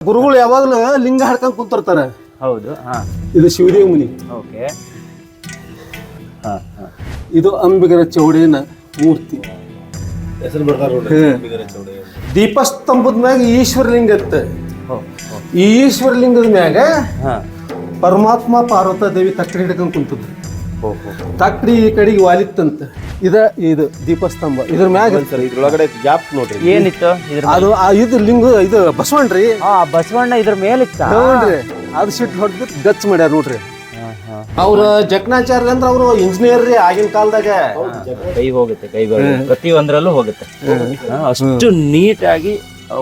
ಗುರುಗಳು ಯಾವಾಗಲೂ ಲಿಂಗ ಹಾಡ್ಕೊಂಡ್ ಕುಂತಿರ್ತಾರೆ. ಹೌದು ಹಾ. ಇದು ಶಿವದೇವ ಮುನಿ. ಓಕೆ. ಹಾ ಹಾ. ಇದು ಅಂಬಿಗರ ಚೌಡೇನ ಮೂರ್ತಿ. ಹೆಸರು ಬರ್ತಾರ ದೀಪಸ್ತಂಭದ ಮ್ಯಾಗ ಈಶ್ವರಲಿಂಗ ಲಿಂಗ ಹೋ ಈಶ್ವರ ಲಿಂಗದ ಈಶ್ವರಲಿಂಗದ ಮ್ಯಾಗ ಹಾ. ಪರಮಾತ್ಮ ಪಾರ್ವತ ದೇವಿ ತಕ್ಕಡಿ ಹಿಡ್ಕೊಂಡ್ ಕುಂತದ್ದು ತಕ್ಕಡಿ ಈ ಕಡೆಗೆ ವಾಲಿತ್ತಂತ. ಇದ ಇದು ದೀಪಸ್ತಂಭ. ಇದ್ರ ಮ್ಯಾಗ ಸರ್ ಇದ್ರೊಳಗಡೆ ಗ್ಯಾಪ್ ನೋಡ್ರಿ. ಏನಿತ್ತು? ಇದ್ರ ಅದು ಆ ಇದು ಲಿಂಗ ಇದು ಬಸವಣ್ರಿ ಆ ಬಸವಣ್ಣ ಇದ್ರ ಮೇಲಿತ್ತ? ನೋಡ್ರಿ ಅದು ಸಿಟ್ಟು ಹೊಡೆದು ಗಚ್ ಮಾಡ್ಯಾರ ನೋಡ್ರಿ. ಅವ್ರ ಜಕ್ನಾಚಾರ್ಯ ಅಂದ್ರ ಅವರು ಇಂಜಿನಿಯರ್ ರೀ ಆಗಿನ ಕಾಲದಾಗ. ಕೈ ಹೋಗುತ್ತೆ ಕೈ ಪ್ರತಿ ಒಂದ್ರಲ್ಲೂ ಹೋಗುತ್ತೆ. ಅಷ್ಟು ನೀಟಾಗಿ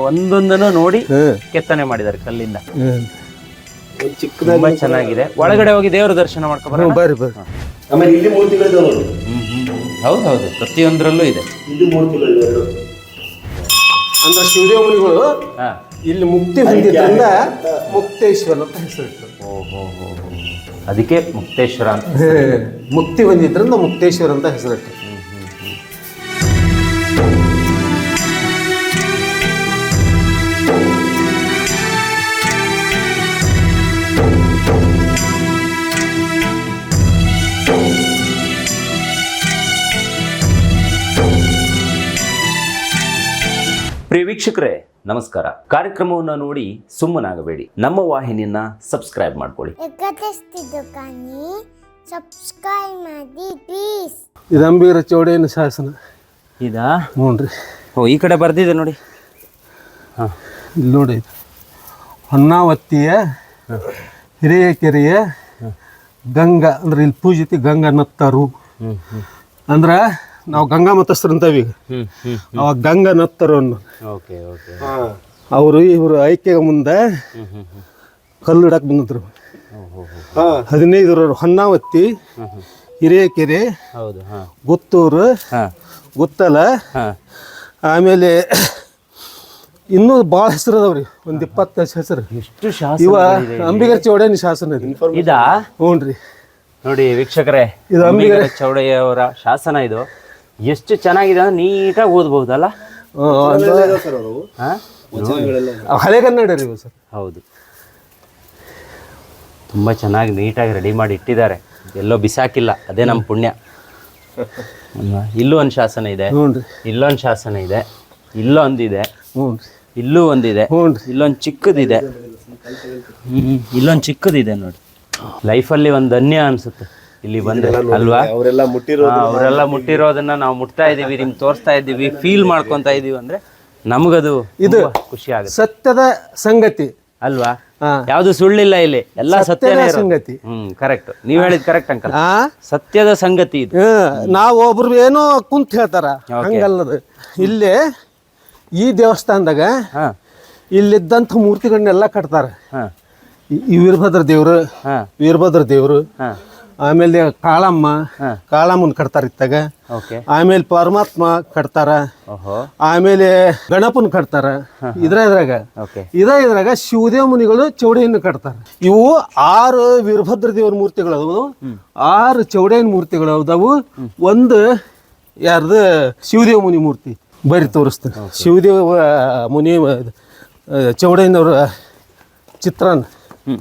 ಒಂದೊಂದನ್ನು ನೋಡಿ ಕೆತ್ತನೆ ಮಾಡಿದ್ದಾರೆ ಕಲ್ಲಿಂದ. ತುಂಬಾ ಚೆನ್ನಾಗಿದೆ. ಒಳಗಡೆ ಹೋಗಿ ದೇವರ ದರ್ಶನ ಮಾಡ್ಕೊಬಾರ ಬರ್ರಿ ಬರ್ರಿ. ಆಮೇಲೆ ಇಲ್ಲಿ ಮೂರ್ತಿಗಳಿದಾವ ನೋಡ್ರಿ ಹೌದು ಹೌದು. ಪ್ರತಿಯೊಂದರಲ್ಲೂ ಇದೆ. ಇಲ್ಲಿ ಮೂರ್ತಿಗಳು ಎರಡು. ಅಂದ್ರೆ ಶಿವದೇವ ಮುನಿಗಳು ಇಲ್ಲಿ ಮುಕ್ತಿ ಹೊಂದಿದ್ರಿಂದ ಮುಕ್ತೇಶ್ವರ ಅಂತ ಹೆಸರಿಟ್ಟು ಓ ಹೋ ಹೋ ಹೋ. ಅದಕ್ಕೆ ಮುಕ್ತೇಶ್ವರ ಅಂತ ಮುಕ್ತಿ ಹೊಂದಿದ್ರಿಂದ ಮುಕ್ತೇಶ್ವರ ಅಂತ ಹೆಸರಿಟ್ಟು ವೀಕ್ಷಕರೇ ನಮಸ್ಕಾರ. ಕಾರ್ಯಕ್ರಮವನ್ನು ನೋಡಿ ಸುಮ್ಮನಾಗಬೇಡಿ. ನಮ್ಮ ವಾಹಿನಿಯನ್ನ ಸಬ್ಸ್ಕ್ರೈಬ್ ಮಾಡ್ಕೊಳ್ಳಿ. ಸಬ್ಸ್ಕ್ರೈಬ್ ಮಾಡಿ ಪ್ಲೀಸ್ ಇದು ಅಂಬಿಗರ ಚೌಡೇನ ಶಾಸನ? ಇದಾ? ನೋಡ್ರಿ ಓ ಈ ಕಡೆ ಬರ್ದಿದೆ ನೋಡಿ. ಹಾಂ ಇಲ್ಲಿ ನೋಡಿ ಇದು. ಹಿರಿಯ ಕೆರೆಯ ಗಂಗಾ ಅಂದ್ರೆ ಇಲ್ಲಿ ಪೂಜಿತಿ ಗಂಗಾ ನತ್ತರು. ಅಂದ್ರ ನಾವು ಗಂಗಾ ಮತಸ್ಥರು ಅಂತೀವಿ ಅವಾಗ ಗಂಗಾ ನತ್ತರು ಅನ್ನೋ ಓಕೆ ಓಕೆ. ಅವರು ಇವರು ಐಕ್ಯ ಮುಂದೆ ಕಲ್ಲು ಇಡಕ್ ಬಂದಿದ್ರು. ಹದಿನೈದು ಹೊನ್ನಾವತ್ತಿ ಹಿರೇಕೆರೆ ಹೌದು ಹಾ. ಗುತ್ತೂರು ಹಾ. ಗುತ್ತಲ ಹಾ. ಆಮೇಲೆ ಇನ್ನೂ ಭಾಳ ಹೆಸರು ಅದಾವ್ರಿ ಒಂದು ಇಪ್ಪತ್ತು ಹೆಸರು. ಎಷ್ಟು ಶಾಸನ ಇವ ಅಂಬಿಗರ ಚೌಡೇನಿ ಶಾಸನ ಇದು. ಹ್ಞೂ ರೀ ನೋಡಿ ವೀಕ್ಷಕರೇ ಇದು ಅಂಬಿಗರ ಚೌಡಯ್ಯವರ ಶಾಸನ ಇದು. ಎಷ್ಟು ಚೆನ್ನಾಗಿದೆ ಅಂದ್ರೆ ನೀಟಾಗಿ ಓದ್ಬಹುದಲ್ಲ ಹಳೆ ಕನ್ನಡ ರೀ ಸರ್. ಹೌದು. ತುಂಬ ಚೆನ್ನಾಗಿ ನೀಟಾಗಿ ರೆಡಿ ಮಾಡಿ ಇಟ್ಟಿದ್ದಾರೆ. ಎಲ್ಲೋ ಬಿಸಾಕಿಲ್ಲ ಅದೇ ನಮ್ಮ ಪುಣ್ಯ. ಅಲ್ವಾ? ಇಲ್ಲೂ ಒಂದು ಶಾಸನ ಇದೆ. ಹ್ಞೂ ರೀ. ಇಲ್ಲೊಂದು ಶಾಸನ ಇದೆ. ಇಲ್ಲೊಂದಿದೆ. ಹ್ಞೂ ಇಲ್ಲೂ ಒಂದಿದೆ. ಹ್ಞೂ ರೀ. ಇಲ್ಲೊಂದು ಚಿಕ್ಕದಿದೆ. ಇಲ್ಲೊಂದು ಚಿಕ್ಕದಿದೆ ನೋಡಿ. ಲೈಫಲ್ಲಿ ಒಂದು ಧನ್ಯ ಅನ್ಸುತ್ತೆ. ಇಲ್ಲಿ ಬಂದ್ರೆ ಅಲ್ವಾ? ಅವರೆಲ್ಲ ಮುಟ್ಟಿರೋ ಅವರೆಲ್ಲ ಮುಟ್ಟಿರೋದನ್ನ ನಾವು ಮುಟ್ತಾ ಇದೀವಿ ನಿಮ್ಗೆ ತೋರಿಸ್ತಾ ಇದೀವಿ ಫೀಲ್ ಮಾಡ್ಕೊಂತ ಇದೀವಿ ಅಂದ್ರೆ ನಮಗದು ಇದು ಖುಷಿ ಆಗುತ್ತೆ. ಸತ್ಯದ ಸಂಗತಿ. ಅಲ್ವಾ. ಯಾವುದು ಸುಳ್ಳಿಲ್ಲ ಇಲ್ಲಿ ಎಲ್ಲ ಸತ್ಯದ ಸಂಗತಿ. ಹ್ಮ್ ಕರೆಕ್ಟ್ ನೀವ್ ಹೇಳಿದ್ ಕರೆಕ್ಟ್ ಅಂಕಲ್. ಸತ್ಯದ ಸಂಗತಿ ಇದು. ನಾವು ಒಬ್ರು ಏನೋ ಕುಂತ ಹೇಳ್ತಾರ ಹಂಗಲ್ಲದು. ಇಲ್ಲಿ ಈ ದೇವಸ್ಥಾನದಾಗ ಹಾ. ಇಲ್ಲಿದ್ದಂಥ ಮೂರ್ತಿಗಳನ್ನೆಲ್ಲ ಕಟ್ತಾರ. ಈ- ವೀರಭದ್ರ ದೇವರು ಹಾ. ವೀರಭದ್ರ ದೇವರು ಹಾ. ಆಮೇಲೆ ಕಾಳಮ್ಮ ಕಾಳಮ್ಮನ್ ಕಟ್ತಾರ ಇತ್ತಾಗ. ಆಮೇಲೆ ಪರಮಾತ್ಮ ಕಟ್ತಾರ. ಆಮೇಲೆ ಗಣಪನ್ ಕಟ್ತಾರ. ಇದ್ರ ಇದ್ರಾಗ. ಇದ ಇದ್ರಾಗ ಶಿವದೇವ ಮುನಿಗಳು ಚೌಡೆಯನ್ನು ಕಟ್ತಾರ. ಇವು ಆರು ವೀರಭದ್ರ ದೇವರ ಮೂರ್ತಿಗಳು ಅದಾವು ಆರು ಚೌಡೆಯನ್ ಮೂರ್ತಿಗಳು ಅದಾವು ಒಂದು ಯಾರ್ದು? ಶಿವದೇವ ಮುನಿ ಮೂರ್ತಿ ಬರಿ ತೋರಿಸ್ತಾರೆ ಶಿವದೇವ ಮುನಿ ಚೌಡಯ್ಯನವ್ರ ಚಿತ್ರಾನ್ನ. ಹ್ಮ್.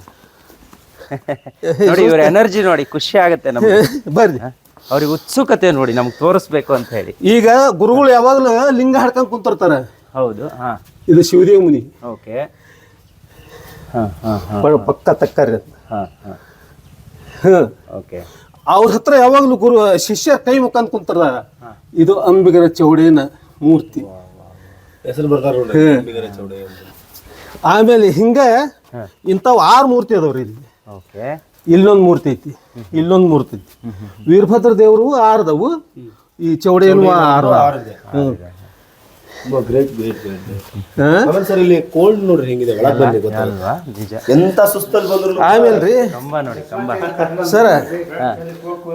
ನೋಡಿ ಇವ್ರ ಎನರ್ಜಿ ನೋಡಿ ಖುಷಿ ಆಗುತ್ತೆ ನಮ್ಗೆ. ಬರ್ರಿ. ಅವ್ರಿಗೆ ಉತ್ಸುಕತೆ ನೋಡಿ ನಮ್ಗೆ ತೋರಿಸ್ಬೇಕು ಅಂತ ಹೇಳಿ. ಈಗ ಗುರುಗಳು ಯಾವಾಗಲೂ ಲಿಂಗ ಹಾಡ್ಕೊಂಡ್ ಕುಂತಿರ್ತಾರ? ಹೌದು ಹಾ. ಇದು ಶಿವದೇವ ಮುನಿ. ಓಕೆ. ಹಾ ಹಾ ಹಾ ಪಕ್ಕ ತಕ್ಕರಿ ಅಂತ ಹಾ ಹಾ. ಓಕೆ. ಅವ್ರ ಹತ್ರ ಯಾವಾಗಲೂ ಗುರು ಶಿಷ್ಯ ಕೈ ಮುಖಾಂತ ಕುಂತಾರ ಇದು ಅಂಬಿಗರ ಚೌಡೇನ ಮೂರ್ತಿ. ಹೆಸರು ಬರ್ತಾರ. ಆಮೇಲೆ ಹಿಂಗ ಇಂಥವು ಆರು ಮೂರ್ತಿ ಅದಾವ್ರಿ ಇಲ್ಲಿ. ಇಲ್ಲೊಂದು ಮೂರ್ತಿ ಐತಿ. ಇಲ್ಲೊಂದು ಮೂರ್ತಿ ಐತಿ. ವೀರಭದ್ರ ದೇವರು ಆರ್ದವು. ಈ ಚೌಡೇನು ಆರು ಹ್ಮ್. ತುಂಬಾ ಗ್ರೇಟ್ ಗ್ರೇಟ್ ಗ್ರೇಟ್ ಹಾ? ಸರ್ ಇಲ್ಲಿ ಕೋಲ್ಡ್ ನೋಡ್ರಿ ಹೆಂಗಿದೆ? ಒಳಗ್ ಬನ್ನಿ ಗೊತ್ತಲ್ಲ ಎಂತ ಸುಸ್ತಲ್ಲಿ ಬಂದ್ರು ಆಮೇಲೆ ರೀ. ಕಂಬ ನೋಡಿ ಕಂಬ. ಸರ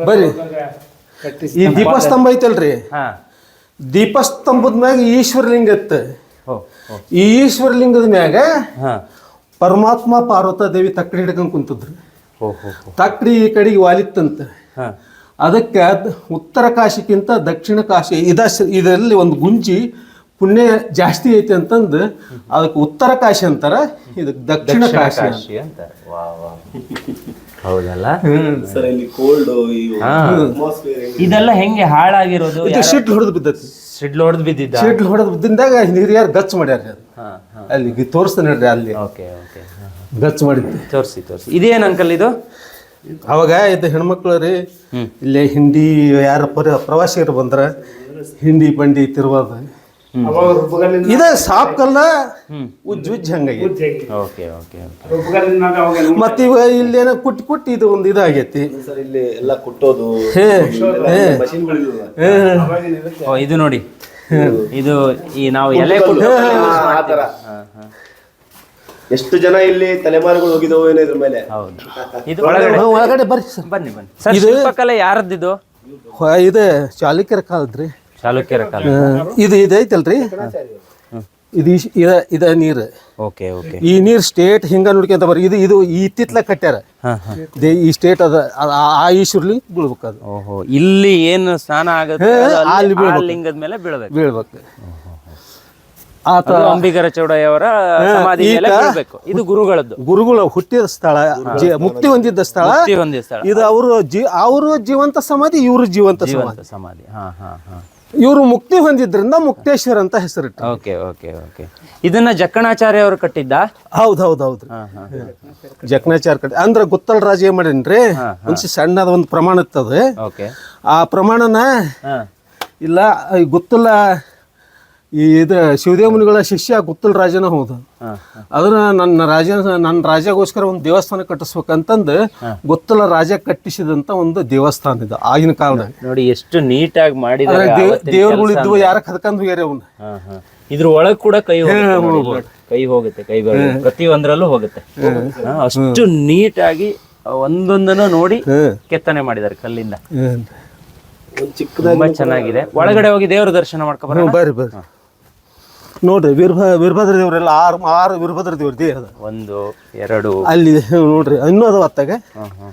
ಬರ್ರಿ. ಈ ದೀಪಸ್ತಂಭ ಐತಲ್ರಿ? ಹಾ. ದೀಪಸ್ತಂಭದ ಮ್ಯಾಗ ಈಶ್ವರಲಿಂಗ ಇತ್ತು. ಈ ಈಶ್ವರಲಿಂಗದ ಮ್ಯಾಗ ಹಾ. ಪರಮಾತ್ಮ ಪಾರ್ವತ ದೇವಿ ತಕ್ಕಡಿ ಹಿಡ್ಕೊಂಡು ಕುಂತಿದ್ರು. ತಕ್ಕಡಿ ಈ ಕಡೆಗೆ ವಾಲಿತ್ತಂತ. ಅದಕ್ಕೆ ಅದ್ ಉತ್ತರ ಕಾಶಿಕ್ಕಿಂತ ದಕ್ಷಿಣ ಕಾಶಿ ಇದ ಇದರಲ್ಲಿ ಒಂದು ಗುಂಜಿ ಪುಣ್ಯ ಜಾಸ್ತಿ ಐತೆ ಅಂತಂದು ಅದಕ್ಕೆ ಉತ್ತರ ಕಾಶಿ ಅಂತಾರೆ ಇದಕ್ಕೆ ದಕ್ಷಿಣ ಕಾಶಿ ಅಂತಾರೆ ಹೌದಲ್ಲ? ಸರ್ ಇಲ್ಲಿ ಕೋಲ್ಡ್ ಈ ಹಾ. ಅಟ್ಮಾಸ್ಫಿಯರ್ ಇದೆಲ್ಲ ಹೆಂಗೆ ಹಾಳಾಗಿರೋದು? ಇದು ಶಿಟ್ಲು ಹೊಡೆದು ಬಿದ್ದತಿ. ಸಿಡ್ಲು ಹೊಡೆದು ಬಿದ್ದಿದ್ದ? ಸಿಡ್ಲು ಹೊಡೆದು ಬಿದ್ದಿಂದಾಗ ಹಿರಿಯರು ಗಚ್ಚ ಮಾಡ್ಯಾರ ಅದು ಹಾ ಹಾ. ಅಲ್ಲಿ ತೋರಿಸ್ತಾನೆ ನೋಡ್ರಿ ಅಲ್ಲಿ. Okay okay. ಗಚ್ ಮಾಡಿದ್ದು. ತೋರಿಸಿ ತೋರಿಸಿ. ಇದೇನು ಅಂಕಲ್ ಇದು? ಅವಾಗ ಇದು ಹೆಣ್ಮಕ್ಳು ರೀ ಇಲ್ಲೇ ಹಿಂಡಿ ಯಾರ ಪರ ಪ್ರವಾಸಿಗರು ಬಂದ್ರೆ ಹಿಂಡಿ ಬಂಡಿ ತಿರುವಾದ. ಇದ ಸಾಪ್ ಕಲ್ಲ ಉಜ್ಜ್ ಉಜ್ಜ್ ಹಂಗಾಗಿ ಓಕೆ ಓಕೆ ಮತ್ತೆ ಇವಾಗ ಇಲ್ಲೇನೋ ಕುಟ್ಟಿ ಕುಟ್ಟಿ ಇದು ಒಂದು ಇದಾಗೈತಿ. ಸರ್ ಇಲ್ಲಿ ಎಲ್ಲ ಕುಟ್ಟೋದು ಇದು ನೋಡಿ. ಇದು ಈ ನಾವು ಎಲೆ ಕೊಟ್ಟು ಆ ಎಷ್ಟು ಜನ ಇಲ್ಲಿ ತಲೆಮಾರುಗಳು ಹೋಗಿದವು ಏನೋ ಇದ್ರ ಮೇಲೆ? ಹೌದು. ಇದು ಒಳಗಡೆ. ಬರ್ರಿ ಸರ್. ಬನ್ನಿ ಬನ್ನಿ. ಸರ್ ಶಿಲ್ಪಕಲೆ ಯಾರದ್ದಿದು? ಇದೆ ಇದು ಚಾಲುಕ್ಯರ ಕಾಲದ್ರಿ. ಚಾಲುಕ್ಯರ ಕಾಲ. ಇದು ಇದೈತಲ್ರಿ. ಇದು ಇದ ಇದ ನೀರು. Okay okay. ಈ ನೀರ್ ಸ್ಟೇಟ್ ಹಿಂಗ ನೋಡ್ಕೊಂತ ಬರ್ರಿ ಇದು ಇದು ಈ ತಿತ್ಲ ಕಟ್ಟ್ಯಾರ. ದೇ- ಈ ಸ್ಟೇಟ್ ಅದ ಆ- ಆ- ಆ ಈಶ್ವರ್ಲಿ ಬೀಳ್ಬೇಕು ಅದು. ಓಹೋ ಇಲ್ಲಿ ಏನು ಸ್ನಾನ ಆಗುತ್ತೆ ಅದು ಅಲ್ಲಿ ಆ ಲಿಂಗದ ಮೇಲೆ ಬೀಳ್ಬೇಕು. ಬೀಳ್ಬೇಕು. ಆತ ಅದು ಅಂಬಿಗರ ಚೌಡಯ್ಯವರ ಸಮಾಧಿ ಮೇಲೆ ಬೀಳ್ಬೇಕು. ಇದು ಗುರುಗಳದ್ದು. ಗುರುಗಳು ಹುಟ್ಟಿದ ಸ್ಥಳ ಜಿ- ಮುಕ್ತಿ ಹೊಂದಿದ್ದ ಸ್ಥಳ. ಮುಕ್ತಿ ಹೊಂದಿದ ಸ್ಥಳ. ಇದು ಅವರು ಜೀ ಅವರು ಜೀವಂತ ಸಮಾಧಿ ಇವರು ಜೀವಂತ ಸಮಾಧಿ. ಸಮಾಧಿ. ಹಾ ಹಾ ಹಾ. ಇವರು ಮುಕ್ತಿ ಹೊಂದಿದ್ರಿಂದ ಮುಕ್ತೇಶ್ವರ ಅಂತ ಹೆಸರಿಟ್ಟು ಓಕೆ ಓಕೆ ಓಕೆ ಇದನ್ನ ಜಕ್ಕಣಾಚಾರ್ಯ ಅವರು ಕಟ್ಟಿದ್ದ? ಹೌದು ಹೌದು ಹೌದು ಜಕ್ಕಣಾಚಾರ್ಯ ಕಟ್ಟಿ ಅಂದ್ರೆ ಗುತ್ತಲ್ ರಾಜ ಏನ್ ಮಾಡೇನ್ರಿ? ಒಂದ್ಸಿ ಸಣ್ಣದ ಒಂದು ಪ್ರಮಾಣ ಇರ್ತದೆ ಓಕೆ ಆ ಪ್ರಮಾಣನ ಇಲ್ಲ ಈ ಗುತ್ತಲ ಈ ಇದ ಶಿವದೇವ ಮುನಿಗಳ ಶಿಷ್ಯ ಗುತ್ತಲ್ ರಾಜನ ಹೋದ. ಅದನ್ನ ನನ್ನ ರಾಜ ನನ್ನ ರಾಜಗೋಸ್ಕರ ಒಂದು ದೇವಸ್ಥಾನ ಕಟ್ಟಿಸ್ಬೇಕಂತಂದು ಗುತ್ತಲ ರಾಜ ಕಟ್ಟಿಸಿದಂತ ಒಂದು ದೇವಸ್ಥಾನ ಇದು ಆಗಿನ ಕಾಲದಾಗ. ನೋಡಿ ಎಷ್ಟು ನೀಟಾಗಿ ಆಗಿ ಮಾಡಿ ದೇವ್ರುಗಳು. ಇದ್ವು ಯಾರ ಕದ್ಕೊಂಡ್ ಹೋಗ್ಯಾರ ಅವನ್ನ ಹಾ ಹಾ. ಇದ್ರ ಒಳಗ್ ಕೂಡ ಕೈ ಹೋಗುತ್ತೆ ಕೈ ಹೋಗುತ್ತೆ ಕೈ ಪ್ರತಿ ಒಂದ್ರಲ್ಲೂ ಹೋಗುತ್ತೆ. ಅಷ್ಟು ನೀಟಾಗಿ ಒಂದೊಂದನ್ನು ನೋಡಿ ಕೆತ್ತನೆ ಮಾಡಿದ್ದಾರೆ ಕಲ್ಲಿಂದ. ತುಂಬಾ ಚೆನ್ನಾಗಿದೆ. ಒಳಗಡೆ ಹೋಗಿ ದೇವರ ದರ್ಶನ ಮಾಡ್ಕೊಬಾರ ಬರ್ರಿ ಬರ್ರಿ. ನೋಡ್ರಿ ವೀರಭ ವೀರಭದ್ರ ದೇವ್ರೆಲ್ಲ ಆರು ಆರು ವೀರಭದ್ರ ದೇವ್ರ ದೇಹ ಅದ. ಒಂದು ಎರಡು. ಅಲ್ಲಿ ನೋಡ್ರಿ ಇನ್ನೂ ಅದಾವ ಅತ್ತಾಗ. ಹಾ ಹಾ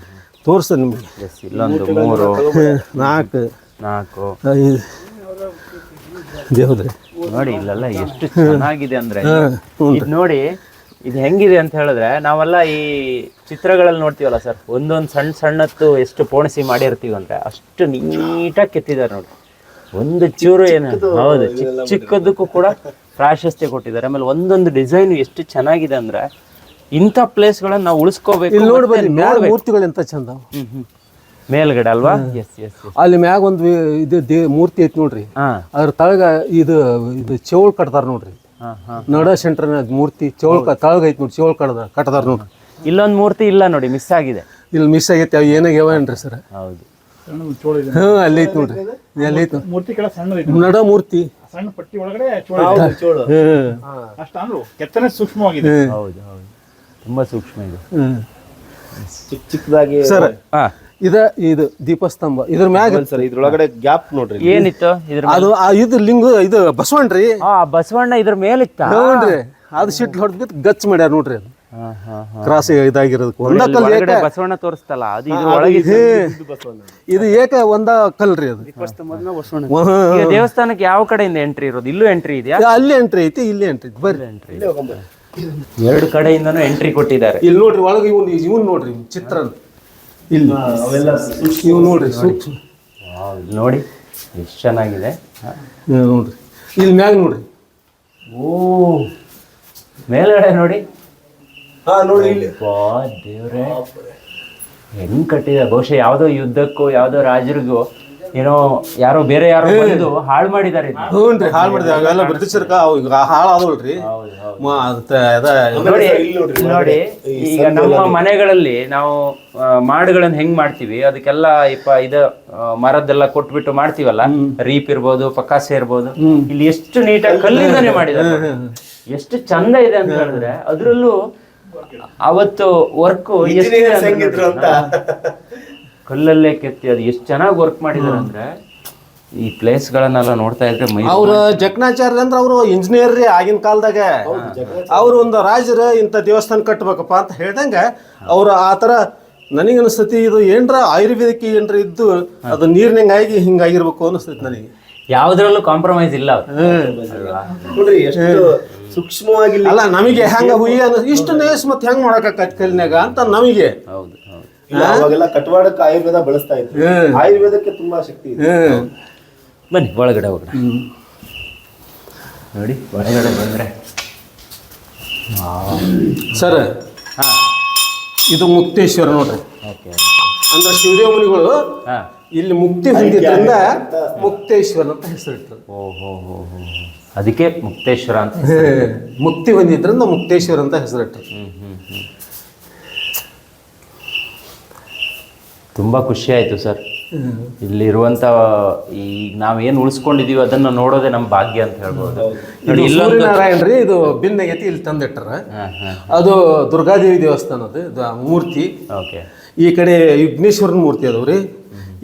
ತೋರಿಸ್ತ ನಿಮ್ಗೆ. ಎಸ್ ಇಲ್ಲೊಂದು ಮೂರು. ನಾಲ್ಕು. ನಾಲ್ಕು. ಐದು ದೇವ್ರಿ. ನೋಡಿ ಇಲ್ಲೆಲ್ಲ ಎಷ್ಟು ಚೆನ್ನಾಗಿದೆ ಅಂದ್ರೆ. ಇದು ನೋಡಿ ಇದು ಹೆಂಗಿದೆ ಅಂತ ಹೇಳಿದ್ರೆ ನಾವೆಲ್ಲ ಈ ಚಿತ್ರಗಳಲ್ಲಿ ನೋಡ್ತೀವಲ್ಲ ಸರ್ ಒಂದೊಂದು ಸಣ್ಣ ಸಣ್ಣತ್ತು ಎಷ್ಟು ಪೋಣಿಸಿ ಮಾಡಿರ್ತೀವಿ ಅಂದ್ರೆ ಅಷ್ಟು ನೀಟಾಗಿ ಕೆತ್ತಿದ್ದಾರೆ ನೋಡಿ. ಒಂದು ಚೂರು ಏನು? ಹೌದು ಚಿಕ್ಕ ಚಿಕ್ಕದಕ್ಕೂ ಕೂಡ ಪ್ರಾಶಸ್ತ್ಯ ಕೊಟ್ಟಿದ್ದಾರೆ. ಆಮೇಲೆ ಒಂದೊಂದು ಡಿಸೈನ್ ಎಷ್ಟು ಚೆನ್ನಾಗಿದೆ ಅಂದ್ರೆ ಇಂಥ ಪ್ಲೇಸ್ಗಳನ್ನ ನಾವು ಉಳಿಸ್ಕೋಬೇಕು ಮೂರ್ತಿಗಳು ಎಂತ ಚಂದ. ಮೇಲ್ಗಡೆ ಅಲ್ವಾ? ಎಸ್ ಎಸ್ ಅಲ್ಲಿ ಮ್ಯಾಗ ಒಂದು ಇದು ದೇ ಮೂರ್ತಿ ಐತಿ ನೋಡ್ರಿ. ಅದ್ರ ತಳಗ ಇದು ಇದು ಚೌಳ್ ಕಟ್ತಾರ ನೋಡ್ರಿ. ನಡ ಸೆಂಟರ್ ಮೂರ್ತಿ ಚೌಳ್ ತಳಗ ಐತಿ ನೋಡಿ ಚೌಳ್ ಕಡ್ದ ಕಟ್ತಾರ ನೋಡ್ರಿ. ಇಲ್ಲೊಂದು ಮೂರ್ತಿ ಇಲ್ಲ ನೋಡಿ ಮಿಸ್ ಆಗಿದೆ. ಇಲ್ಲಿ ಮಿಸ್ ಆಗೈತೆ ಅವು ಏನಾಗ್ಯಾವ ಏನ್ರಿ ಸರ್? ಹೌದು. ಹ್ಮ್ ಅಲ್ಲಿ ಐತಿ ನೋಡ್ರಿ. ಅಲ್ಲಿ ಐತಿ ಮೂರ್ತಿ ಕೆಳ ಸಣ್ಣ ನಡ ಮೂರ್ತಿ. ಸಣ್ಣ ಪಟ್ಟಿ ಒಳಗಡೆ ಚೋಳ ಅಷ್ಟ ಅಂದ್ರು ಕೆತ್ತನೆ ಸೂಕ್ಷ್ಮವಾಗಿದೆ. ಹೌದು ಹೌದು. ತುಂಬಾ ಸೂಕ್ಷ್ಮ ಇದೆ. ಹ್ಮ್. ಚಿಕ್ಕ ಚಿಕ್ಕದಾಗಿ ಸರ್ ಹಾ ಇದ ಇದು ದೀಪಸ್ತಂಭ. ಇದ್ರ ಮ್ಯಾಗ ಸರ್ ಇದ್ರೊಳಗಡೆ ಗ್ಯಾಪ್ ನೋಡ್ರಿ. ಏನಿತ್ತು ಇದ್ರ ಅದು ಆ ಇದು ಲಿಂಗ ಇದು ಬಸವಣ್ರಿ ಆ ಬಸವಣ್ಣ ಇದ್ರ ಮೇಲಿತ್ತ? ನೋಡ್ರಿ ಅದು ಸಿಟ್ ಹೊಡೆದ್ ಗಚ್ಚ ಗಚ್ ಮಾಡ್ಯಾರ ನೋಡ್ರಿ ಅದು. ಕ್ರಾಸ್ ಇದಾಗಿರೋದಕ್ಕೆ ಬಸವಣ್ಣ ತೋರಿಸ್ತಲ್ಲ ಅದು ಇದ್ರ ಒಳಗೆ ಇದು ಏಕ ಒಂದ ಕಲ್ರಿ ಅದು. ದೇವಸ್ಥಾನಕ್ಕೆ ಯಾವ ಕಡೆಯಿಂದ ಎಂಟ್ರಿ ಇರೋದು? ಇಲ್ಲೂ ಎಂಟ್ರಿ ಇದೆಯಾ? ಅಲ್ಲಿ ಎಂಟ್ರಿ ಐತಿ ಇಲ್ಲಿ ಎಂಟ್ರಿ ಐತಿ. ಎಂಟ್ರಿ ಎರಡು ಕಡೆಯಿಂದನೂ ಎಂಟ್ರಿ ಕೊಟ್ಟಿದ್ದಾರೆ. ಇಲ್ಲಿ ನೋಡ್ರಿ ಒಳಗೆ ಇವ್ನು ಇವನ್ ನೋಡ್ರಿ ಚಿತ್ರ ಇಲ್ಲಿ. ಇವ್ ನೋಡ್ರಿ ಸೂಕ್ಷ್ಮ ನೋಡಿ ಎಷ್ಟು ಚೆನ್ನಾಗಿದೆ. ನೋಡ್ರಿ. ಇಲ್ಲಿ ಮ್ಯಾಗ ನೋಡ್ರಿ. ಓ ಮೇಲ್ಗಡೆ ನೋಡಿ. ಹಾ ನೋಡಿ. ಇಲ್ಲಿ ವಾ ದೇವ್ರೆ. ಹೆಂಗ್ ಕಟ್ಟಿದ? ಬಹುಶಃ ಯಾವ್ದೋ ಯುದ್ಧಕ್ಕೂ ಯಾವ್ದೋ ರಾಜರಿಗೂ ಏನೋ ಯಾರೋ ಬೇರೆ ಯಾರೋ ಬಂದು ಹಾಳು ಮಾಡಿದಾರೆ ಇದನ್ನ. ಹ್ಞೂನ್ರಿ ಹಾಳು ಮಾಡಿದೆ ಅವೆಲ್ಲ ಬ್ರಿಟಿಷರ್ಕ ಅವು ಈಗ ಹಾಳಾದವಲ್ರಿ ಹೌದು ಹೌದು. ಮ- ಅದ್ ಅದ ನೋಡಿ ಇಲ್ಲಿ ನೋಡಿ ಈಗ ನಮ್ಮ ಮನೆಗಳಲ್ಲಿ ನಾವು ಆ, ಮಾಡಗಳನ್ನ ಹೆಂಗ್ ಮಾಡ್ತೀವಿ? ಅದಕ್ಕೆಲ್ಲ ಇಪ್ಪ ಇದ ಆ, ಮರದ್ದೆಲ್ಲ ಕೊಟ್ಬಿಟ್ಟು ಮಾಡ್ತೀವಲ್ಲ? ರೀಪ್ ಇರ್ಬೋದು ಪಕಾಸೆ ಇರ್ಬೋದು. ಇಲ್ಲಿ ಎಷ್ಟು ನೀಟಾಗಿ ಕಲ್ಲಿಂದಾನೆ ಮಾಡಿದ್ದಾರೆ ನೋಡಿ. ಎಷ್ಟು ಚಂದ ಇದೆ ಅಂತ ಹೇಳಿದ್ರೆ ಅದ್ರಲ್ಲೂ ಅವತ್ತು ವರ್ಕ್ ಕಲ್ಲಲ್ಲೇ ಕೆತ್ತಿ ಅದು ಎಷ್ಟು ಚೆನ್ನಾಗಿ ವರ್ಕ್ ಮಾಡಿದ್ದಾರೆ ಅಂದ್ರೆ ಈ ಪ್ಲೇಸ್ ಗಳನ್ನೆಲ್ಲ ನೋಡ್ತಾ ಇದ್ರೆ ಮೈ ಅವ್ರ ಜಕ್ನಾಚಾರ್ಯ ಅಂದ್ರೆ ಅವರು ಇಂಜಿನಿಯರ್ ರೀ ಆಗಿನ ಕಾಲದಾಗ. ಅವ್ರು ಒಂದು ರಾಜರು ಇಂಥ ದೇವಸ್ಥಾನ ಕಟ್ಟಬೇಕಪ್ಪ ಅಂತ ಹೇಳ್ದಂಗ ಅವ್ರು ಆ ನನಗೆ ಅನಿಸ್ತತಿ ಇದು ಏನ್ರ ಆಯುರ್ವೇದಿಕ್ ಏನ್ರ ಇದ್ದು ಅದು ನೀರ್ನಂಗಾಗಿ ಹಿಂಗಾಗಿರ್ಬೇಕು ಅನಿಸ್ತೈತಿ ನನಗೆ. ಯಾವ್ದ್ರಲ್ಲೂ ಕಾಂಪ್ರಮೈಸ್ ಇಲ್ಲ. ನೋಡ್ರಿ ಎಷ್ಟು ಸೂಕ್ಷ್ಮವಾಗಿ ಅಲ್ಲ ನಮಗೆ ಹೆಂಗ ಹುಯಿ ಅನ್ನೋ ಇಷ್ಟು ನೇಸ್ ಮತ್ತೆ ಹೆಂಗ್ ಮಾಡಕ್ಕಾಕತ್ ಕಲ್ನ್ಯಾಗ ಅಂತ ನಮಗೆ. ಹೌದು ಹೌದು. ಇಲ್ಲ, ಅವಾಗೆಲ್ಲ ಕಟ್ವಾಡಕ್ಕೆ ಆಯುರ್ವೇದ ಬಳಸ್ತಾ ಇತ್ತು ಆಯುರ್ವೇದಕ್ಕೆ ತುಂಬಾ ಶಕ್ತಿ ಇದೆ ಬನ್ನಿ ಒಳಗಡೆ ಹೋಗೋಣ. ನೋಡಿ ಒಳಗಡೆ ಬಂದ್ರೆ. ಸರ್ ಹಾ. ಇದು ಮುಕ್ತೇಶ್ವರ ನೋಡ್ರಿ. ಓಕೆ ಅಂದ್ರೆ ಶಿವದೇವ ಮುನಿಗಳು ಹಾ. ಇಲ್ಲಿ ಮುಕ್ತಿ ಹೊಂದಿದ್ರಿಂದ ಮುಕ್ತೇಶ್ವರ ಅಂತ ಹೆಸರಿಟ್ಟರು ಓ ಹೋ ಹೋ ಹೋ. ಅದಕ್ಕೆ ಮುಕ್ತೇಶ್ವರ ಅಂತ ಮುಕ್ತಿ ಹೊಂದಿದ್ರಿಂದ ಮುಕ್ತೇಶ್ವರ ಅಂತ ಹೆಸರಿಟ್ಟರು ತುಂಬ ಖುಷಿ ಆಯ್ತು ಸರ್. ಇಲ್ಲಿರುವಂಥ ಈ ನಾವೇನು ಉಳಿಸ್ಕೊಂಡಿದೀವಿ ಅದನ್ನ ನೋಡೋದೇ ನಮ್ಮ ಭಾಗ್ಯ ಅಂತ ಹೇಳ್ಬೋದು. ನೋಡಿ ಇದು ಇಲ್ಲೊಂದು ರೀ ಇದು ಭಿನ್ನಗತಿ ಇಲ್ಲಿ ತಂದಿಟ್ಟರ. ಅದು ದುರ್ಗಾದೇವಿ ದೇವಸ್ಥಾನ ಅದು ಮೂರ್ತಿ. ಓಕೆ. ಈ ಕಡೆ ವಿಘ್ನೇಶ್ವರನ ಮೂರ್ತಿ ಅದಾವ್ರಿ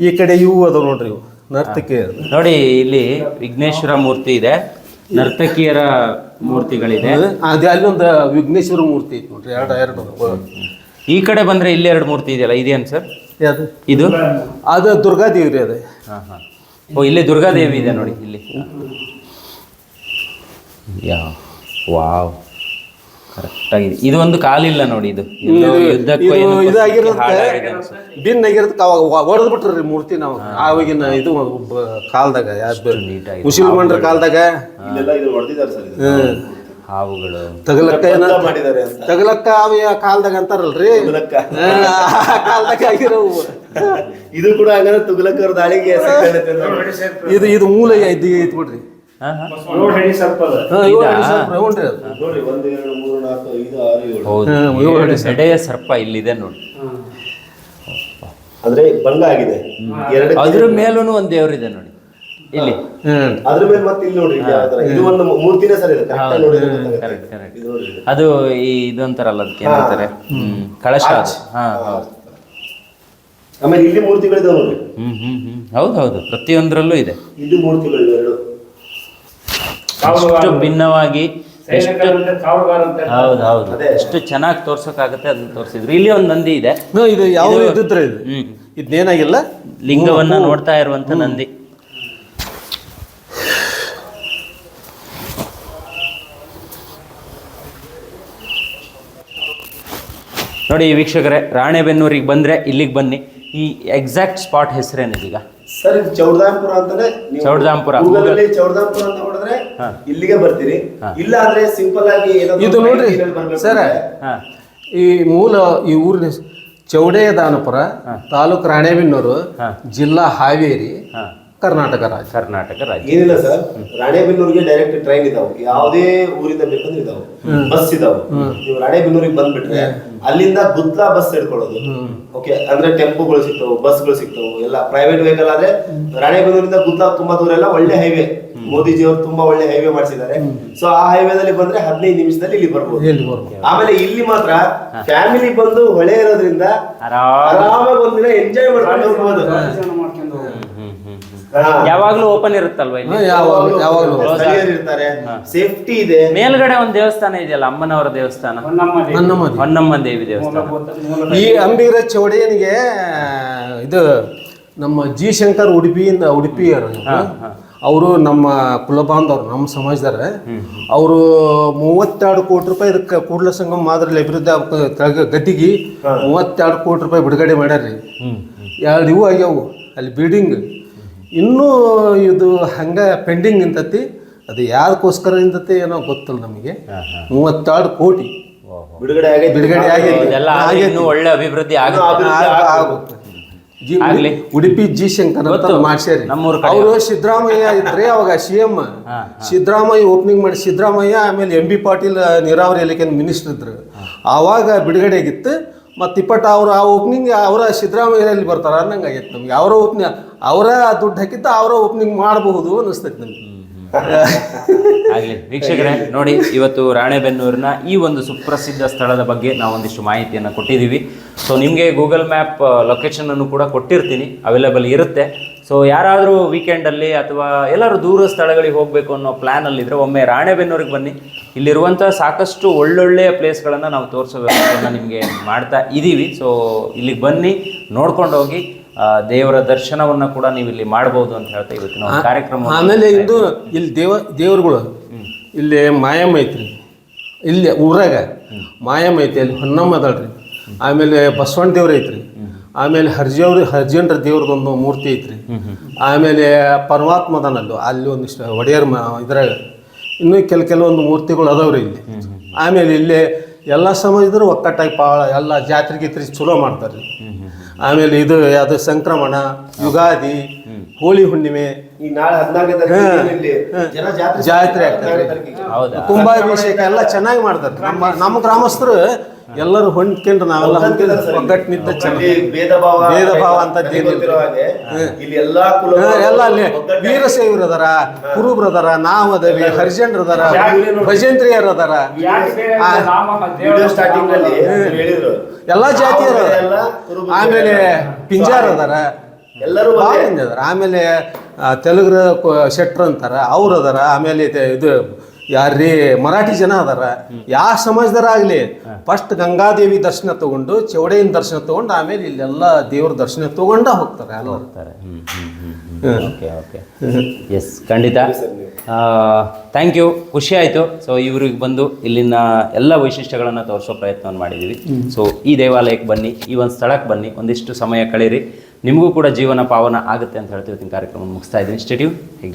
ಈ ಕಡೆ ಇವು ಅದಾವ ನೋಡ್ರಿ ಇವು ನರ್ತಕಿ ನೋಡಿ ಇಲ್ಲಿ ವಿಘ್ನೇಶ್ವರ ಮೂರ್ತಿ ಇದೆ. ನರ್ತಕಿಯರ ಮೂರ್ತಿಗಳಿದೆ. ಅದು ಅಲ್ಲೊಂದು ವಿಘ್ನೇಶ್ವರ ಮೂರ್ತಿ ಐತೆ ನೋಡ್ರಿ ಎರಡು ಎರಡು. ಈ ಕಡೆ ಬಂದ್ರೆ ಇಲ್ಲಿ ಎರಡು ಮೂರ್ತಿ ಇದೆಯಲ್ಲ ಇದೇನು ಸರ್? ಯಾವ್ದು? ಇದು? ಅದು ದುರ್ಗಾದೇವಿ ರೀ ಅದು. ಹಾಂ ಹಾಂ. ಓ ಇಲ್ಲಿ ದುರ್ಗಾದೇವಿ ಇದೆ ನೋಡಿ ಇಲ್ಲಿ. Yeah wow. ಕರೆಕ್ಟಾಗಿದೆ. ಇದು ಒಂದು ಕಾಲಿಲ್ಲ ನೋಡಿ ಇದು. ಎಲ್ಲೋ ಯುದ್ಧಕ್ಕೋ ಇದು ಏನಕ್ಕೋ ಇದಾಗಿರೋದಕ್ಕೆ ಹಾಳಾಗಿದೆ ಅನ್ಸುತ್ತೆ. ಭಿನ್ನ ಆಗಿರೋದಕ್ಕೆ ಅವಾಗ ಹೊಡೆದು ಬಿಟ್ರಿ ಮೂರ್ತಿ ನಾವು. ಆವಾಗಿನ ಇದು ಬ- ಕಾಲದಾಗ ಯಾವ್ದು ಮಾಡ್ರ ಕಾಲ್ದಾಗ? ಕಾಲದಾಗ ಇಲ್ಲೆಲ್ಲ ಇದು ಹೊಡೆದಿದ್ದಾರೆ ಸರ್ ಇದು ಹ್ಮ್. ಹಾವುಗಳು. ತಗಲಕ್ಕ ಏನ? ಬಂಧ ಮಾಡಿದ್ದಾರೆ ಅಂತ. ತಗಲಕ್ಕ ಅವ ಕಾಲದಾಗ ಅಂತಾರಲ್ರಿ? ತುಗಲಕ್ಕ. ಹಾ, ಆ ಕಾಲದಾಗ ಆಗಿರೋವು. ಇದು ಕೂಡ ಹಂಗಂದ್ರೆ ತುಗಲಕ್ಕರ ದಾಳಿಗೆ ಇದು ಇದು ಮೂಲ ಇದು ಐತಿ ಬಿಡ್ರಿ. ಸರ್ಪ ಇಲ್ಲಿದೆ ನೋಡಿ. ಅಂದ್ರೆ ಭಂಗ ಆಗಿದೆ. ಅದ್ರ ಮೇಲೂ ಒಂದು ದೇವರಿದೆ ನೋಡಿ. ಇಲ್ಲಿ. ಅದ್ರ ಮೇಲೆ ಮತ್ತೆ ಇಲ್ಲಿ ತರ. ಇದು ಒಂದು ಮೂರ್ತಿನೇ ಸರಿ ಇದು ಕರೆಕ್ಟ್ ಕರೆಕ್ಟ್ ಕರೆಕ್ಟ್. ಇದು ನೋಡ್ರಿ ಅದು ಈ ಇದು ಅಂತಾರಲ್ಲ ಅದಕ್ಕೆ ಏನಂತಾರೆ ಹ್ಮ್. ಕಳಶ ಅದು. ಹಾ ಹೌದು. ಆಮೇಲೆ ಇಲ್ಲಿ ಮೂರ್ತಿಗಳಿದಾವೆ ನೋಡ್ರಿ ಹ್ಮ್ ಹ್ಮ್ ಹ್ಮ್. ಹೌದು ಹೌದು. ಪ್ರತಿಯೊಂದರಲ್ಲೂ ಇದೆ. ಇಲ್ಲಿ ಮೂರ್ತಿಗಳು ಎರಡು. ಎಷ್ಟು ಭಿನ್ನವಾಗಿ ಎಷ್ಟು ಹೌದು ಹೌದು. ಎಷ್ಟು ಚೆನ್ನಾಗಿ ತೋರ್ಸೋಕ್ಕಾಗುತ್ತೆ ಅದನ್ನ ತೋರಿಸಿದ್ರು. ಇಲ್ಲಿ ಒಂದು ನಂದಿ ಇದೆ. ಇದು ಯಾವ ಇದ್ದಿದ್ರೆ ಇದು? ಲಿಂಗವನ್ನ ನೋಡ್ತಾ ಇರುವಂತ ನಂದಿ. ನೋಡಿ ವೀಕ್ಷಕರೇ ರಾಣೆಬೆನ್ನೂರಿಗೆ ಬಂದ್ರೆ ಇಲ್ಲಿಗೆ ಬನ್ನಿ. ಈ ಎಕ್ಸಾಕ್ಟ್ ಸ್ಪಾಟ್ ಹೆಸರೇನಿದೀಗ? ಸರ್ ಚೌಡದಾಂಪುರ ಅಂತಾನೆ ನೀವು ಚೌಡದಾಂಪುರ. ಚೌಡದಾಂಪುರ ಅಂತ ಹೊಡೆದ್ರೆ ಇಲ್ಲಿಗೆ ಬರ್ತೀರಿ ಇಲ್ಲ ಅಂದ್ರೆ ಸಿಂಪಲ್ ಆಗಿ ಇದು ನೋಡ್ರಿ ಸರ್ ಈ ಮೂಲ ಈ ಊರಿನ ಚೌಡೆಯ ದಾನಪುರ ತಾಲೂಕು ರಾಣೆಬೆನ್ನೂರು ಜಿಲ್ಲಾ ಹಾವೇರಿ ಕರ್ನಾಟಕ ರಾಜ್ಯ. ಕರ್ನಾಟಕ ರಾಜ್ಯ. ಏನಿಲ್ಲ ಸರ್ ರಾಣೆಬೆನ್ನೂರಿಗೆ ಡೈರೆಕ್ಟ್ ಟ್ರೈನ್ ಇದಾವೆ. ಯಾವುದೇ ಊರಿಂದ ಬೇಕಂದ್ರೆ ಇದಾವೆ. ಬಸ್ ಇದಾವೆ. ನೀವು ರಾಣೆಬೆನ್ನೂರಿಗೆ ಬಂದ್ಬಿಟ್ರೆ ಅಲ್ಲಿಂದ ಗುತ್ಲಾ ಬಸ್ ಹಿಡ್ಕೊಳ್ಳೋದು. ಓಕೆ ಅಂದ್ರೆ ಟೆಂಪೋಗಳು ಸಿಗ್ತಾವೆ ಬಸ್ಗಳು ಸಿಗ್ತಾವೆ ಎಲ್ಲ ಪ್ರೈವೇಟ್ ವೆಹಿಕಲ್ ಆದ್ರೆ ರಾಣೆಬೆನ್ನೂರಿಂದ ಗುತ್ಲಾ ತುಂಬಾ ದೂರ ಎಲ್ಲ ಒಳ್ಳೆ ಹೈವೇ ಮೋದಿಜಿ ಅವರು ತುಂಬಾ ಒಳ್ಳೆ ಹೈವೇ ಮಾಡಿಸಿದ್ದಾರೆ. ಸೊ ಆ ಹೈವೇದಲ್ಲಿ ಬಂದ್ರೆ ಹದಿನೈದು ನಿಮಿಷದಲ್ಲಿ ಇಲ್ಲಿ ಬರ್ಬೋದು. ಆಮೇಲೆ ಇಲ್ಲಿ ಮಾತ್ರ ಫ್ಯಾಮಿಲಿ ಬಂದು ಹೊಳೆ ಇರೋದ್ರಿಂದ ಆರಾಮ ಆರಾಮಾಗಿ ಒಂದಿನ ಎಂಜಾಯ್ ಮಾಡ್ಕೊಂಡು ಹೋಗ್ಬೋದು. ಯಾವಾಗ್ಲೂ ಓಪನ್ ಇರುತ್ತಲ್ವಾ ಇರ್ತಾರೆ. ಸೇಫ್ಟಿ ಇದೆ. ಮೇಲ್ಗಡೆ ಒಂದು ದೇವಸ್ಥಾನ ಇದೆಯಲ್ಲ ಅಮ್ಮನವರ ದೇವಸ್ಥಾನ? ಹೊನ್ನಮ್ಮ ದೇವಿ. ದೇವಸ್ಥಾನ. ಈ ಅಂಬಿಗರ ಚೌಡೇನಿಗೆ ಇದು ನಮ್ಮ ಜಿ ಶಂಕರ್ ಉಡುಪಿಯಿಂದ ಉಡುಪಿಯರು ಅವರು ನಮ್ಮ ಕುಲಬಾಂಧವ್ರು ನಮ್ಮ ಸಮಾಜದಾರ ಅವರು ಮೂವತ್ತೆರಡು ಕೋಟಿ ರೂಪಾಯಿ ಇದಕ್ಕೆ ಕೂಡಲ ಸಂಗಮ ಮಾದರಿ ಅಭಿವೃದ್ಧಿ ಗದ್ದಿಗೆ ಮೂವತ್ತೆರಡು ಕೋಟಿ ರೂಪಾಯಿ ಬಿಡುಗಡೆ ಮಾಡ್ಯಾರ್ರಿ. ಎರಡು ಇವು ಆಗ್ಯಾವು ಅಲ್ಲಿ ಬಿಲ್ಡಿಂಗ್. ಇನ್ನೂ ಇದು ಹಂಗೆ ಪೆಂಡಿಂಗ್ ನಿಂತತಿ ಅದು ಯಾರಕ್ಕೋಸ್ಕರ ನಿಂತತಿ ಏನೋ ಗೊತ್ತಿಲ್ಲ ನಮಗೆ. ಮೂವತ್ತೆರಡು ಕೋಟಿ. ಬಿಡುಗಡೆ ಆಗಿ ಬಿಡುಗಡೆ ಒಳ್ಳೆ ಅಭಿವೃದ್ಧಿ ಆಗುತ್ತೆ. ಜಿ- ಆಗ್ಲಿ. ಉಡುಪಿ ಜಿ ಶಂಕರ್ ಅಂತ ಮಾಡ್ಸ್ಯಾರಿ. ನಮ್ಮೂರ್ ಕಡೆ. ಅವರು ಸಿದ್ದರಾಮಯ್ಯ ಇದ್ರೆ ಅವಾಗ ಸಿ ಎಂ ಸಿದ್ದರಾಮಯ್ಯ ಓಪನಿಂಗ್ ಮಾಡಿ ಸಿದ್ದರಾಮಯ್ಯ ಆಮೇಲೆ ಎಂ ಬಿ ಪಾಟೀಲ್ ನೀರಾವರಿ ಇಲಾಖೆ ಮಿನಿಸ್ಟರ್ ಇದ್ರು. ಆವಾಗ ಬಿಡುಗಡೆ ಆಗಿತ್ತು. ಮತ್ತು ಇಪ್ಪಟ್ಟು ಅವ್ರು ಆ ಓಪನಿಂಗ್ ಅವರ ಸಿದ್ದರಾಮಯ್ಯಲ್ಲಿ ಬರ್ತಾರ ಅನ್ನಂಗಾಗಿತ್ತು ಆಗೈತೆ ನಮ್ಗೆ. ಅವರ ಓಪನಿಂಗ್ ಅವರ ದುಡ್ಡು ಹಾಕಿದ್ದ ಅವರ ಓಪನಿಂಗ್ ಮಾಡಬಹುದು ಅನಿಸ್ತೈತೆ ನಮ್ಗೆ. ಆಗ್ಲಿ ವೀಕ್ಷಕರೇ ನೋಡಿ ಇವತ್ತು ರಾಣೆಬೆನ್ನೂರಿನ ಈ ಒಂದು ಸುಪ್ರಸಿದ್ಧ ಸ್ಥಳದ ಬಗ್ಗೆ ನಾವು ಒಂದಿಷ್ಟು ಮಾಹಿತಿಯನ್ನು ಕೊಟ್ಟಿದ್ದೀವಿ. ಸೊ ನಿಮಗೆ ಗೂಗಲ್ ಮ್ಯಾಪ್ ಲೊಕೇಶನ್ ಅನ್ನು ಕೂಡ ಕೊಟ್ಟಿರ್ತೀನಿ. ಅವೈಲೇಬಲ್ ಇರುತ್ತೆ. ಸೊ ಯಾರಾದರೂ ವೀಕೆಂಡಲ್ಲಿ ಅಥವಾ ಎಲ್ಲರೂ ದೂರ ಸ್ಥಳಗಳಿಗೆ ಹೋಗಬೇಕು ಅನ್ನೋ ಪ್ಲ್ಯಾನಲ್ಲಿದ್ದರೆ ಒಮ್ಮೆ ರಾಣೆಬೆನ್ನೂರಿಗೆ ಬನ್ನಿ. ಇಲ್ಲಿರುವಂಥ ಸಾಕಷ್ಟು ಒಳ್ಳೊಳ್ಳೆಯ ಪ್ಲೇಸ್ಗಳನ್ನು ನಾವು ತೋರಿಸೋ ವ್ಯವಸ್ಥೆಯನ್ನು ನಿಮಗೆ ಮಾಡ್ತಾ ಇದ್ದೀವಿ ಸೊ ಇಲ್ಲಿಗೆ ಬನ್ನಿ ನೋಡ್ಕೊಂಡು ಹೋಗಿ. ದೇವರ ದರ್ಶನವನ್ನ ಕೂಡ ನೀವು ಇಲ್ಲಿ ಮಾಡಬಹುದು ಅಂತ ಹೇಳ್ತಾ ಇವತ್ತಿನ ಕಾರ್ಯಕ್ರಮ ಆಮೇಲೆ ಇದು ಇಲ್ಲಿ ದೇವ ದೇವರುಗಳು ಇಲ್ಲಿ ಮಾಯಮ್ಮ ಐತ್ರಿ ಇಲ್ಲಿ ಊರಾಗ ಮಾಯಮ್ಮ ಐತಿ ಅಲ್ಲಿ ಹೊನ್ನಮ್ಮ ಅದಳ್ರಿ. ಆಮೇಲೆ ಬಸವಣ್ಣ ದೇವ್ರ ಐತ್ರಿ. ಆಮೇಲೆ ಹರ್ಜಿಯವ್ರ ಹರ್ಜಿಯನ್ರ ದೇವ್ರದೊಂದು ಮೂರ್ತಿ ಐತ್ರಿ. ಆಮೇಲೆ ಪರಮಾತ್ಮದನಲ್ಲು ಅಲ್ಲಿ ಒಂದಿಷ್ಟು ಒಡೆಯರ್ ಮ ಇದ್ರಾಗ. ಇನ್ನೂ ಕೆಲ ಕೆಲವೊಂದು ಮೂರ್ತಿಗಳು ಅದಾವ್ರಿ ಇಲ್ಲಿ. ಆಮೇಲೆ ಇಲ್ಲಿ ಎಲ್ಲ ಸಮಾಜದ್ರು ಒಕ್ಕಟ್ಟಾಗಿ ಭಾಳ ಎಲ್ಲ ಜಾತ್ರೆ ಗೀತ್ರಿ ಚಲೋ ಮಾಡ್ತಾರೆ ಆಮೇಲೆ ಇದು ಅದು ಸಂಕ್ರಮಣ ಯುಗಾದಿ ಹೋಳಿ ಹುಣ್ಣಿಮೆ. ಈ ನಾಳೆ ಹದಿನಾಲ್ಕನೇ ತಾರೀಕಿಗೆ ಇಲ್ಲಿ ಜನ ಜಾತ್ರೆ ಜಾತ್ರೆ ಆಗ್ತದೆ. ಹೌದಾ? ಕುಂಭಾಭಿಷೇಕ ಎಲ್ಲ ಚೆನ್ನಾಗಿ ಮಾಡ್ತಾರೆ. ನಮ್ಮ ನಮ್ಮ ಗ್ರಾಮಸ್ಥರು ಎಲ್ಲರೂ ಹೊಂದ್ಕೊಂಡು ನಾವೆಲ್ಲ ಒಗ್ಗಟ್ಟಿನಿಂದ ಭೇದ ಭಾವ ಭೇದ ಭಾವ ಅಂತ ನನಗೆ ಹಾಗೆ ಇಲ್ಲಿ ಎಲ್ಲಾ ಕುಲ ಹಾ, ಎಲ್ಲ ಅಲ್ಲಿ ವೀರಶೈವರು ಅದಾರ ಕುರುಬ್ರು ಅದಾರ ನಾವ್ ಅದವಿ ಹರಿಜನ್ರು ಅದಾರ ಭಜಂತ್ರಿಯರು ಅದಾರ ಯಾಕೆ ಬೇರೆ ಅಂದ್ರೆ ನಾಮ ದೇವರ ವಿಡಿಯೋ ಸ್ಟಾರ್ಟಿಂಗ್ನಲ್ಲಿ ಹೇಳಿದ್ರು. ಎಲ್ಲಾ ಜಾತಿಯರು ಆಮೇಲೆ ಪಿಂಜಾರ್ ಅದಾರ ಎಲ್ಲರೂ ಭಾಳ ಅದಾರ. ಆಮೇಲೆ ತೆಲುಗ್ರ ಶೆಟ್ರ್ ಅಂತಾರ ಅವ್ರು ಅದಾರ. ಆಮೇಲೆ ಇದು- ಇದು ಯಾರ್ರೀ ಮರಾಠಿ ಜನ ಅದಾರ. ಯಾವ ಸಮಾಜದಾರ ಆಗ್ಲಿ ಫಸ್ಟ್ ಗಂಗಾದೇವಿ ದರ್ಶನ ತಗೊಂಡು ಚೌಡೇನ ದರ್ಶನ ತಗೊಂಡು ಆಮೇಲೆ ಇಲ್ಲೆಲ್ಲ ದೇವ್ರ ದರ್ಶನ ತಗೊಂಡ ಹೋಗ್ತಾರೆ ಹೋಗ್ತಾರೆ. Okay okay. ಎಸ್ ಖಂಡಿತ. ಥ್ಯಾಂಕ್ ಯು ಖುಷಿ ಆಯಿತು. ಸೊ ಇವ್ರಿಗೆ ಬಂದು ಇಲ್ಲಿನ ಎಲ್ಲ ವೈಶಿಷ್ಟ್ಯಗಳನ್ನು ತೋರಿಸೋ ಪ್ರಯತ್ನವನ್ನು ಮಾಡಿದ್ದೀವಿ ಸೊ ಈ ದೇವಾಲಯಕ್ಕೆ ಬನ್ನಿ ಈ ಒಂದು ಸ್ಥಳಕ್ಕೆ ಬನ್ನಿ ಒಂದಿಷ್ಟು ಸಮಯ ಕಳೀರಿ. ನಿಮಗೂ ಕೂಡ ಜೀವನ ಪಾವನ ಆಗುತ್ತೆ ಅಂತ ಹೇಳ್ತೀವಿ ಇವತ್ತಿನ ಕಾರ್ಯಕ್ರಮ ಮುಗಿಸ್ತಾ ಇದ್ದೀನಿ. ಸ್ಟೇಟ್ಯೂ ಹೇಗೆ